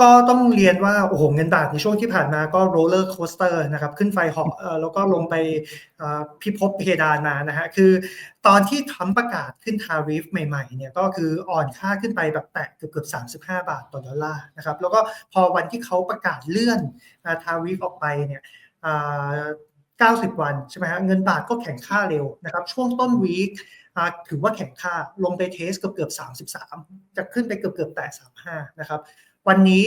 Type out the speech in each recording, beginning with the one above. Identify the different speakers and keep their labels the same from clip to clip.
Speaker 1: ก็ต้องเรียนว่าโอ้โหเงินบาทในช่วงที่ผ่านมาก็โรลเลอร์โคสเตอร์นะครับขึ้นไฟเหาะเอ่อแล้วก็ลงไปพิภพเพดานมานะฮะคือตอนที่ทรัมประกาศขึ้นทาริฟใหม่ๆเนี่ยก็คืออ่อนค่าขึ้นไปแบบแตะเกือบเกือบ35บาทต่อดอลลาร์นะครับแล้วก็พอวันที่เขาประกาศเลื่อนทาริฟออกไปเนี่ยอ่า90 วันใช่ไหมฮะเงินบาทก็แข็งค่าเร็วนะครับช่วงต้นวีคถือว่าแข็งค่าลงไปเทสเกือบเกือบ33 จะขึ้นไปเกือบเกือบแต่35นะครับ วันนี้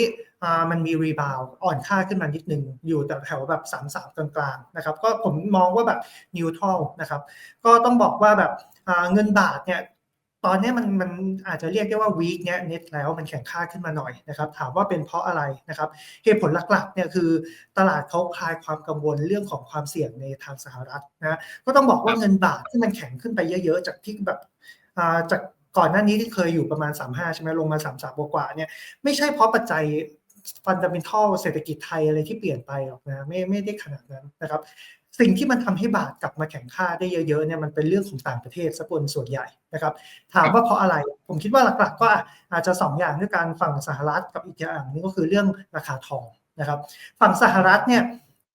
Speaker 1: มันมีรีบาวอ่อนค่าขึ้นมานิดนึง อยู่แต่แถวแบบ33กลางๆนะครับก็ผมมองว่าแบบนิวทรัลนะครับก็ต้องบอกว่าแบบเงินบาทเนี่ยตอนนี้มันมันอาจจะเรียกได้ว่าวีคเนี้ยเน็ตแล้วมันแข็งค่าขึ้นมาหน่อยนะครับถามว่าเป็นเพราะอะไรนะครับเหตุผลหลักๆเนี่ยคือตลาดเขาคลายความกังวลเรื่องของความเสี่ยงในทางสหรัฐนะก็ต้องบอกว่าเงินบาทที่มันแข็งขึ้นไปเยอะ ๆ จากที่แบบจาก ก่อนหน้านี้ที่เคยอยู่ประมาณ 35 ใช่ไหมลงมา 33 กว่าเนี่ยไม่ใช่เพราะปัจจัยฟันดัมเบลทัลเศรษฐกิจไทยอะไรที่เปลี่ยนไปหรอกนะไม่ไม่ได้ขนาดนั้นนะครับ สิ่งที่มันทำให้บาทกลับมาแข็งค่าได้เยอะๆเนี่ยมันเป็นเรื่องของต่างประเทศซะเป็นส่วนใหญ่นะครับ ถามว่าเพราะอะไรผมคิดว่าหลักๆ ก็อาจจะ 2 อย่างด้วยการฝั่งสหรัฐกับอีกอย่างนึงก็คือเรื่องราคาทองนะครับ ฝั่งสหรัฐเนี่ย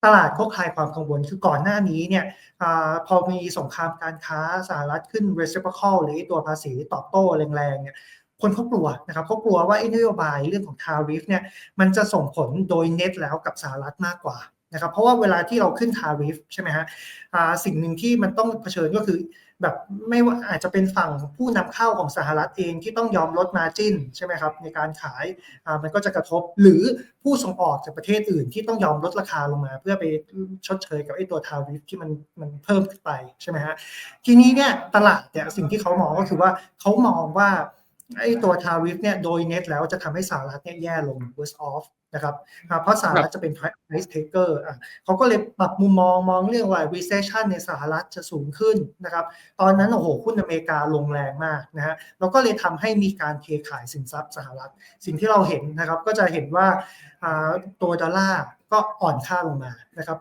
Speaker 1: ตลาดก็คลายความกังวลคือก่อนหน้านี้เนี่ยอพอมีสงครามการค้าสหรัฐขึ้น reciprocal หรือตัวภาษีตอบโต้แรงๆเนี่ยคนเขากลัวนะครับเขากลัวว่าไอ้นโยบายเรื่องของ tariff เนี่ยมันจะส่งผลโดยเน็ตแล้วกับสหรัฐมากกว่านะครับเพราะว่าเวลาที่เราขึ้น tariff ใช่ไหมฮะสิ่งหนึ่งที่มันต้องเผชิญก็คือ แบบไม่ว่าอาจจะเป็นฝั่งผู้นำเข้าของสหรัฐเองที่ต้องยอมลดมาจินใช่ไหมครับในการขายมันก็จะกระทบหรือผู้ส่งออกจากประเทศอื่นที่ต้องยอมลดราคาลงมา เพื่อไปชดเชยกับไอ้ตัวทาริฟที่มันมันเพิ่มขึ้นไปใช่ไหมฮะทีนี้เนี่ยตลาดเนี่ยสิ่งที่เขามองก็คือว่าเขามองว่าไอ้ตัวทาริฟเนี่ยโดย net แล้วจะทำให้สหรัฐเนี่ยแย่ลง worse off นะครับอ่าเพราะสหรัฐจะเป็น price taker อะเขาก็เลยปรับมุมมองมองเรื่องว่า recession ในสหรัฐจะสูงขึ้นนะครับ ตอนนั้นโอ้โหหุ้นอเมริกาลงแรงมากนะฮะแล้วก็เลยทำให้มีการเทขายสินทรัพย์สหรัฐ สิ่งที่เราเห็นนะครับก็จะเห็นว่าอ่าตัวดอลลาร์ก็อ่อนค่าลงมานะครับ